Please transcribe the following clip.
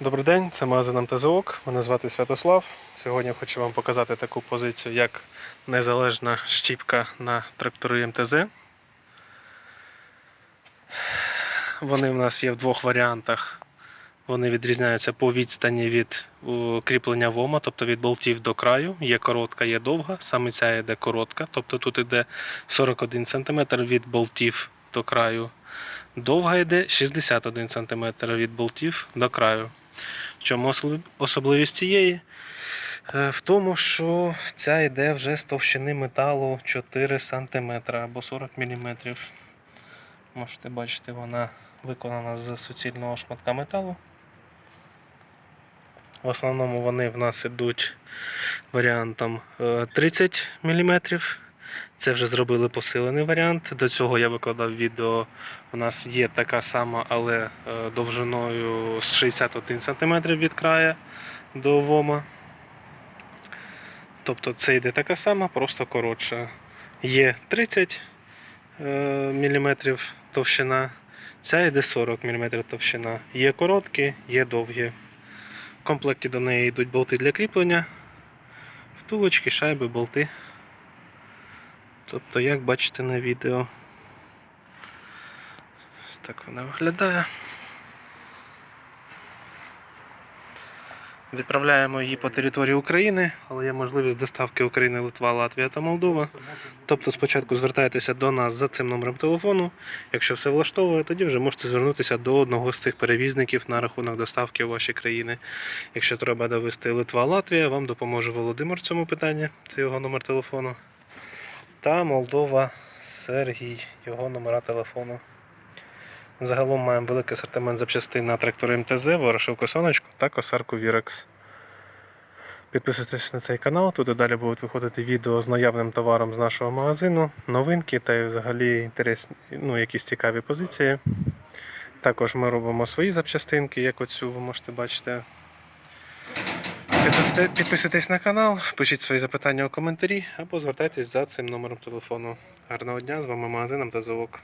Добрий день, це магазин МТЗОК. Мене звати Святослав. Сьогодні хочу вам показати таку позицію, як незалежна щіпка на трактори МТЗ. Вони в нас є в двох варіантах. Вони відрізняються по відстані від о, кріплення вома, тобто від болтів до краю. Є коротка, є довга. Саме ця йде коротка, тобто тут йде 41 см від болтів до краю. Довга йде 61 см від болтів до краю. В чому особливість цієї? Е, В тому, що ця йде вже з товщини металу 4 см або 40 мм. Можете бачити, вона виконана з суцільного шматка металу. В основному вони в нас ідуть варіантом е, 30 мм. Це вже зробили посилений варіант. До цього я викладав відео. У нас є така сама, але е, довжиною з 61 см від краю до вома. Тобто це йде така сама, просто коротша. Є 30 мм товщина, ця йде 40 мм товщина. Є короткі, є довгі. В комплекті до неї йдуть болти для кріплення, втулочки, шайби, болти. Тобто, як бачите на відео, ось так вона виглядає. Відправляємо її по території України, але є можливість доставки України, Литва, Латвія та Молдова. Тобто спочатку звертайтеся до нас за цим номером телефону. Якщо все влаштовує, тоді вже можете звернутися до одного з цих перевізників на рахунок доставки у ваші країни. Якщо треба довести Литва, Латвія, вам допоможе Володимир в цьому питанні. Це його номер телефону. Та Молдова Сергій, його номера телефону. Загалом маємо великий асортимент запчастин на трактори МТЗ, ворошилку сонечку та косарку Вірекс. Підписуйтесь на цей канал, тут і далі будуть виходити відео з наявним товаром з нашого магазину, новинки та взагалі інтересні, ну, якісь цікаві позиції. Також ми робимо свої запчастинки, як оцю ви можете бачити. Підписуйте- Підписуйтесь на канал, пишіть свої запитання у коментарі або звертайтесь за цим номером телефону. Гарного дня, з вами магазин МТЗОК.